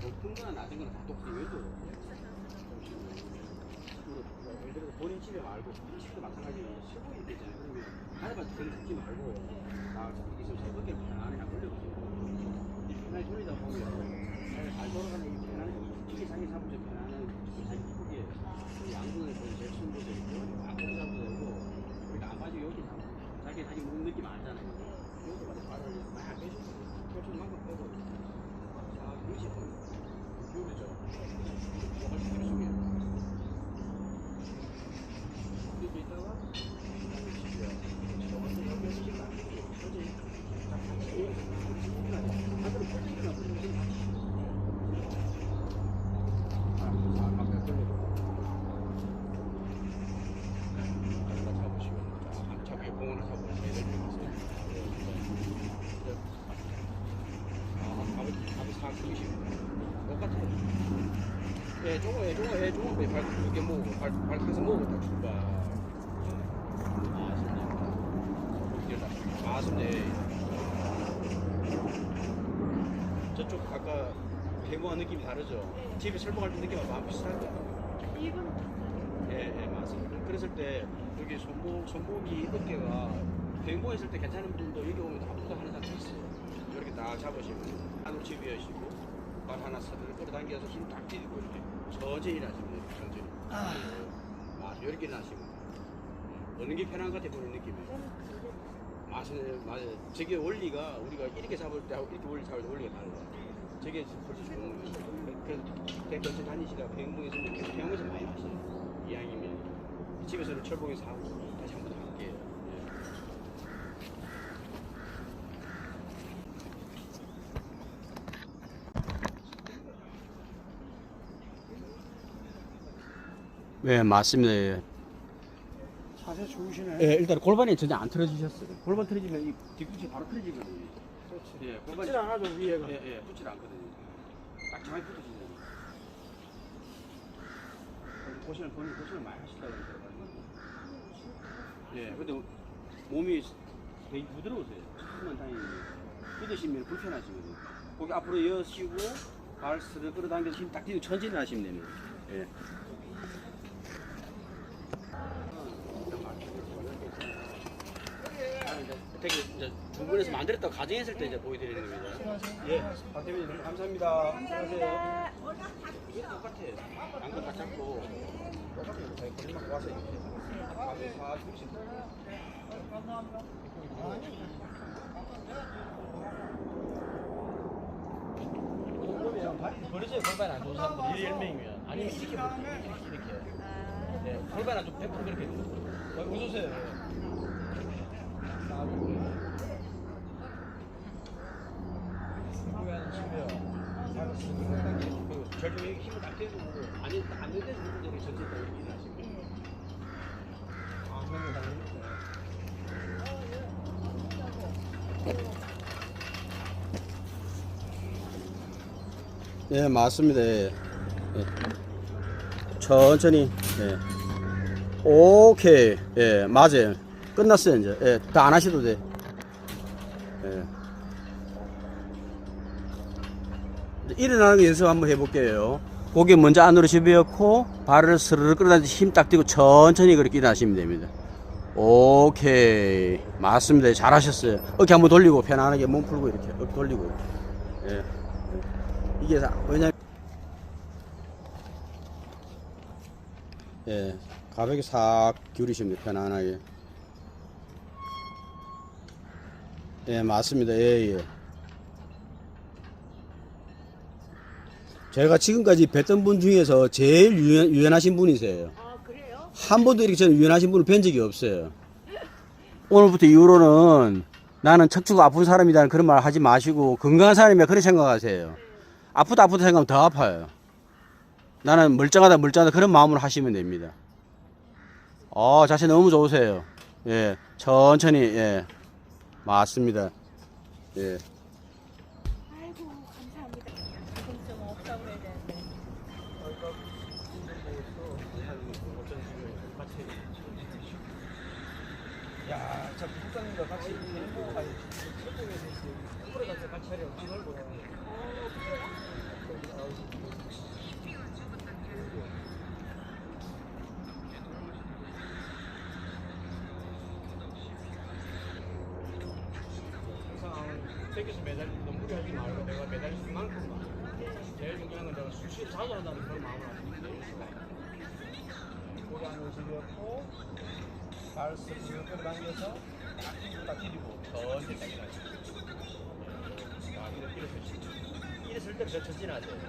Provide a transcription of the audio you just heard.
높은 거나 낮은 거나 다 똑같이 왼쪽으로. 예를 들어서 본인 집에 말고 본인 집도 마찬가지로 시골이 되잖아요. 그러면 하나밖에 그걸 잡지 말고 아, 이게 좀 새벽에 편안하게 걸려보세요. 이 편하게 돌리다 보면 잘, 잘 돌아가는 이 편안한 이게 자기 좀 편안한 자기 기쁘게 그 양분을 거의 제일 순도도 있고 앞으로 잡아도 되고 우리가 안 빠지고 여기 잡고 자기 자기 먹는 느낌 알잖아요. 여기 가서 발을 막 빼주고 펼쳐 만큼 빼고 자, 그릇이 기울이죠. 훨씬 힘이 이렇게 있다가 예, 조금 해, 조금 해, 조금 해. 발 두개 모으고, 발, 발 항상 모으고 딱 출발. 아, 좋네. 저쪽 아까 대모한 느낌이 다르죠? 집에 설명할 때 느낌하고 마음 비슷하죠? 예, 예, 맞습니다. 그랬을 때 여기 손목, 손목이 어깨가 대모 했을 때 괜찮은 분도 여기 오면 아무도 하는 사람도 있어요. 이렇게 딱 잡으시면 안으로 집어여시고 발 하나 서들 끌어당겨서 힘딱 찌고 이렇게 천천히 하시면 돼요. 천천히. 아, 이렇게 하시면 어느 게 편한 것 같아 보는 느낌이에요. 맞아요, 맞아요. 저게 원리가 우리가 이렇게 잡을 때하고 이렇게 원리 잡을 때 원리가 달라요. 저게 훨씬 좋은 거예요. 그래서 대전체 다니시다 가 병동에서 계속 병원에서 많이 하시요 이왕이면 집에서는 철봉에서 하고 다시 한번 할게요. 예. 네, 맞습니다. 예. 자세 좋으시네. 예, 일단 골반이 전혀 안 틀어지셨어요. 골반 틀어지면 이 뒤꿈치 바로 틀어지거든요. 그렇지. 예, 골반이 붙질 않아도 위에가. 예, 예, 붙질 않거든요. 딱 정확히 붙어지잖아요. 고시는 본인 고시는 많이 하시다고 그러더라고요. 예, 근데 몸이 되게 부드러우세요. 조금만 다니는 뜯으시면 불편하시거든요. 거기 앞으로 이어시고 발 스르 끌어당겨서 힘딱 뒤로 천천히 하시면 됩니다. 예. 되게 이제 중국에서 만들었다고 가정했을 때 이제 보여드리는 겁니다. 예, 박 대표님 감사합니다. 이게 똑같아요. 양도 똑같아요. 저희 이렇게 밥에 다 주시면 그러면 발이 버려져요. 골반 안 좋은 사람들 1, 1명이면 아니면 이렇게 버려요. 이렇게 이렇게. 네, 골반 안 좋고 100% 그렇게. 어, 웃으세요. 절벽에 힘을 딱 대고 아니 안 되는 이렇게 전체 다 이렇게 일하시고 아 형님 당연히 예 맞습니다 예. 예. 천천히 예. 오케이 예 맞아요 끝났어요 이제 예, 다 안 하셔도 돼 예. 이제 일어나는 거 연습 한번 해볼게요 고개 먼저 안으로 집어넣고 발을 스르르 끌어다니면서 힘딱 띄고 천천히 그렇게 일어나시면 됩니다 오케이 맞습니다 잘하셨어요 어깨 한번 돌리고 편안하게 몸 풀고 이렇게 어깨 돌리고 예. 이게 다- 왜냐면 예, 가볍게 싹 기울이시면 돼요, 편안하게. 예, 맞습니다. 예, 예. 제가 지금까지 뵀던 분 중에서 제일 유연, 유연하신 분이세요. 아 그래요? 한 번도 이렇게 저는 유연하신 분을 뵌 적이 없어요. 오늘부터 이후로는 나는 척추가 아픈 사람이라는 그런 말 하지 마시고 건강한 사람이야 그렇게 생각하세요. 아프다 아프다 생각하면 더 아파요. 나는 멀쩡하다 멀쩡하다 그런 마음으로 하시면 됩니다. 어 자세 너무 좋으세요. 예 천천히 예 맞습니다. 예 같이 야, 저 국장님과 같이 행복하게 서쪽에서 이제 프로 같이 같이 하려고 지금 보다. 책에서 매달리고 너무 무리하지 말고 내가 매달릴 만큼만 제일 중요한 건 내가 수시 자주 한다는 그런 마음을 가지고 있어요. 안으로 들였고 발스를 끌어당겨서 딱 디디고 천천히 당겨놔요. 자, 이렇게 이렇게 이랬을 때저 전진하세요.